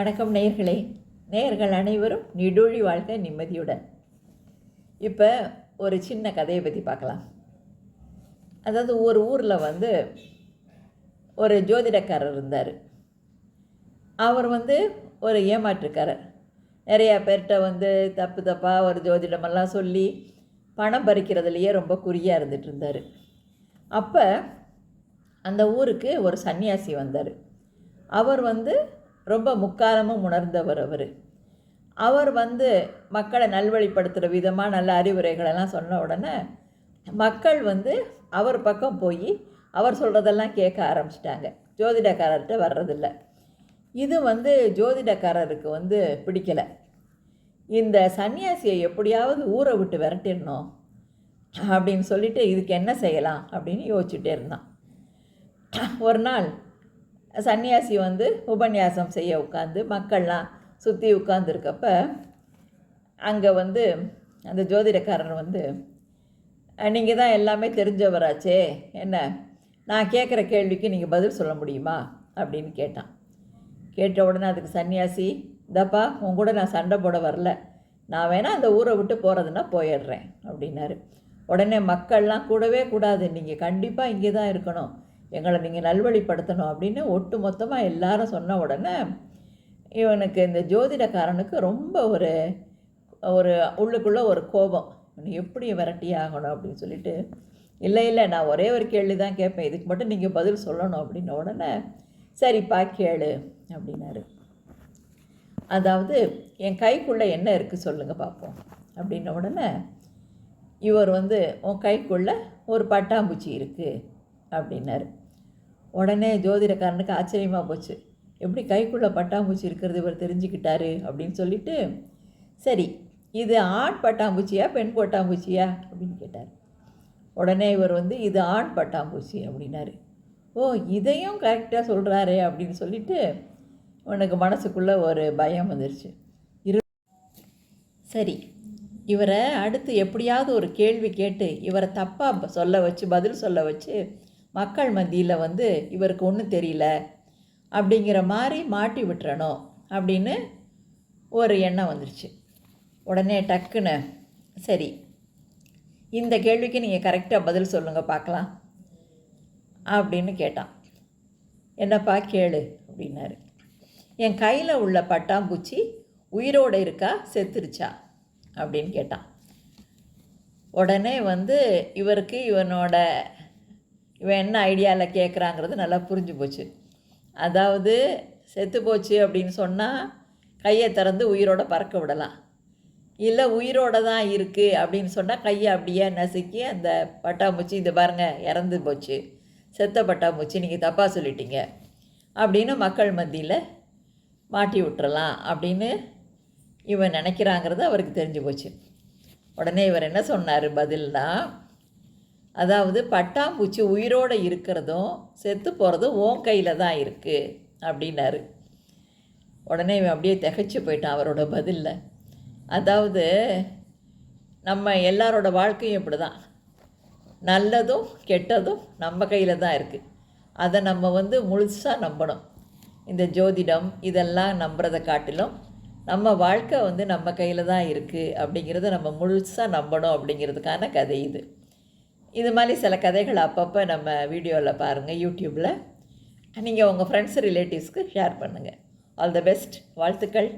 வணக்கம் நேயர்களே நேயர்கள் அனைவரும் நிடூழி வாழ்க்கை நிம்மதியுடன். இப்போ ஒரு சின்ன கதையை பற்றி பார்க்கலாம். அதாவது ஒரு ஊரில் வந்து ஒரு ஜோதிடக்காரர் இருந்தார். அவர் வந்து ஒரு ஏமாற்றுக்காரர். நிறையா பேர்கிட்ட வந்து தப்பு தப்பாக ஒரு ஜோதிடமெல்லாம் சொல்லி பணம் பறிக்கிறதுலையே ரொம்ப குறியாக இருந்துட்டு இருந்தார். அப்போ அந்த ஊருக்கு ஒரு சன்னியாசி வந்தார். அவர் வந்து ரொம்ப முக்காலமும் உணர்ந்தவர் அவர். அவர் வந்து மக்களை நல்வழிப்படுத்துகிற விதமாக நல்ல அறிவுரைகளெல்லாம் சொன்ன உடனே மக்கள் வந்து அவர் பக்கம் போய் அவர் சொல்கிறதெல்லாம் கேட்க ஆரம்பிச்சிட்டாங்க. ஜோதிடக்காரர்கிட்ட வர்றதில்ல. இது வந்து ஜோதிடக்காரருக்கு வந்து பிடிக்கலை. இந்த சன்னியாசியை எப்படியாவது ஊரை விட்டு விரட்டிடணும் அப்படின்னு சொல்லிட்டு இதுக்கு என்ன செய்யலாம் அப்படின்னு யோசிச்சுட்டே இருந்தான். ஒரு நாள் சன்னியாசி வந்து உபன்யாசம் செய்ய உட்காந்து மக்கள்லாம் சுற்றி உட்காந்துருக்கப்ப அங்கே வந்து அந்த ஜோதிடக்காரர் வந்து நீங்கள் தான் எல்லாமே தெரிஞ்சவராச்சே என்ன? நான் கேட்குற கேள்விக்கு நீங்கள் பதில் சொல்ல முடியுமா? அப்படின்னு கேட்டான். கேட்ட உடனே அதுக்கு சன்னியாசி இந்தப்பா உன் கூட நான் சண்டை போட வரல. நான் வேணால் அந்த ஊரை விட்டு போகிறதுன்னா போயிடுறேன் அப்படின்னாரு. உடனே மக்கள்லாம் கூடவே கூடாது நீங்கள் கண்டிப்பாக இங்கே தான் இருக்கணும். எங்களை நீங்கள் நல்வழிப்படுத்தணும் அப்படின்னு ஒட்டு மொத்தமாக எல்லாரும் சொன்ன உடனே இவனுக்கு இந்த ஜோதிடக்காரனுக்கு ரொம்ப ஒரு ஒரு உள்ளுக்குள்ளே ஒரு கோபம். இவனை எப்படி விரட்டி ஆகணும்? அப்படின்னு சொல்லிட்டு இல்லை இல்லை நான் ஒரே ஒரு கேள்வி தான் கேட்பேன். இதுக்கு மட்டும் நீங்கள் பதில் சொல்லணும். அப்படின்ன உடனே சரிப்பா கேளு. அப்படின்னாரு. அதாவது என் கைக்குள்ளே என்ன இருக்குது சொல்லுங்கள் பார்ப்போம் அப்படின்ன உடனே இவர் வந்து உன் கைக்குள்ளே ஒரு பட்டாம்பூச்சி இருக்குது அப்படின்னாரு. உடனே ஜோதிடக்காரனுக்கு ஆச்சரியமாக போச்சு. எப்படி கைக்குள்ளே பட்டாம்பூச்சி இருக்கிறது இவர் தெரிஞ்சுக்கிட்டாரு அப்படின்னு சொல்லிட்டு சரி இது ஆண் பட்டாம்பூச்சியா பெண் பட்டாம்பூச்சியா அப்படின்னு கேட்டார். உடனே இவர் வந்து இது ஆண் பட்டாம்பூச்சி அப்படின்னாரு. ஓ இதையும் கரெக்டாக சொல்கிறாரே அப்படின்னு சொல்லிட்டு உனக்கு மனசுக்குள்ளே ஒரு பயம் வந்துருச்சு. இரு சரி இவரை அடுத்து எப்படியாவது ஒரு கேள்வி கேட்டு இவரை தப்பாக சொல்ல வச்சு பதில் சொல்ல வச்சு மக்கள் மத்தியில் வந்து இவருக்கு ஒன்றும் தெரியல அப்படிங்கிற மாதிரி மாட்டி விட்டுறணும் அப்படின்னு ஒரு எண்ணம் வந்துருச்சு. உடனே டக்குன்னு சரி இந்த கேள்விக்கு நீங்கள் கரெக்டாக பதில் சொல்லுங்கள் பார்க்கலாம் அப்படின்னு கேட்டான். என்னப்பா கேளு அப்படின்னாரு. என் கையில் உள்ள பட்டாம்பூச்சி உயிரோடு இருக்கா செத்துருச்சா அப்படின்னு கேட்டான். உடனே வந்து இவருக்கு இவனோட இவன் என்ன ஐடியாவில் கேட்குறாங்கிறது நல்லா புரிஞ்சு போச்சு. அதாவது செத்து போச்சு அப்படின்னு சொன்னால் கையை திறந்து உயிரோட பறக்க விடலாம். இல்லை உயிரோட தான் இருக்குது அப்படின்னு சொன்னால் கையை அப்படியே நசுக்கி அந்த பட்டாம்பூச்சி இது பாருங்கள் இறந்து போச்சு. செத்த பட்டாம்பூச்சி நீங்கள் தப்பாக சொல்லிட்டீங்க. அப்படின்னு மக்கள் மத்தியில் மாட்டி விட்டுறலாம் அப்படின்னு இவன் நினைக்கிறாங்கிறது அவருக்கு தெரிஞ்சு போச்சு. உடனே இவர் என்ன சொன்னார்? பதில்னா அதாவது பட்டாம்பூச்சி உயிரோடு இருக்கிறதும் செத்து போகிறதும் ஓன் கையில் தான் இருக்குது அப்படின்னாரு. உடனே இவன் அப்படியே திகைச்சு போயிட்டான் அவரோட பதிலில். அதாவது நம்ம எல்லாரோட வாழ்க்கையும் இப்படி தான் நல்லதும் கெட்டதும் நம்ம கையில் தான் இருக்குது அதை நம்ம வந்து முழுசாக நம்பணும். இந்த ஜோதிடம் இதெல்லாம் நம்புறதை காட்டிலும் நம்ம வாழ்க்கை வந்து நம்ம கையில் தான் இருக்குது அப்படிங்கிறத நம்ம முழுசாக நம்பணும் அப்படிங்கிறதுக்கான கதை இது. இது மாதிரி சில கதைகள் அப்பப்போ நம்ம வீடியோவில் பாருங்கள் யூடியூப்பில் நீங்கள் உங்கள் ஃப்ரெண்ட்ஸ் ரிலேட்டிவ்ஸ்க்கு ஷேர் பண்ணுங்கள் ஆல் த பெஸ்ட் வாழ்த்துக்கள்.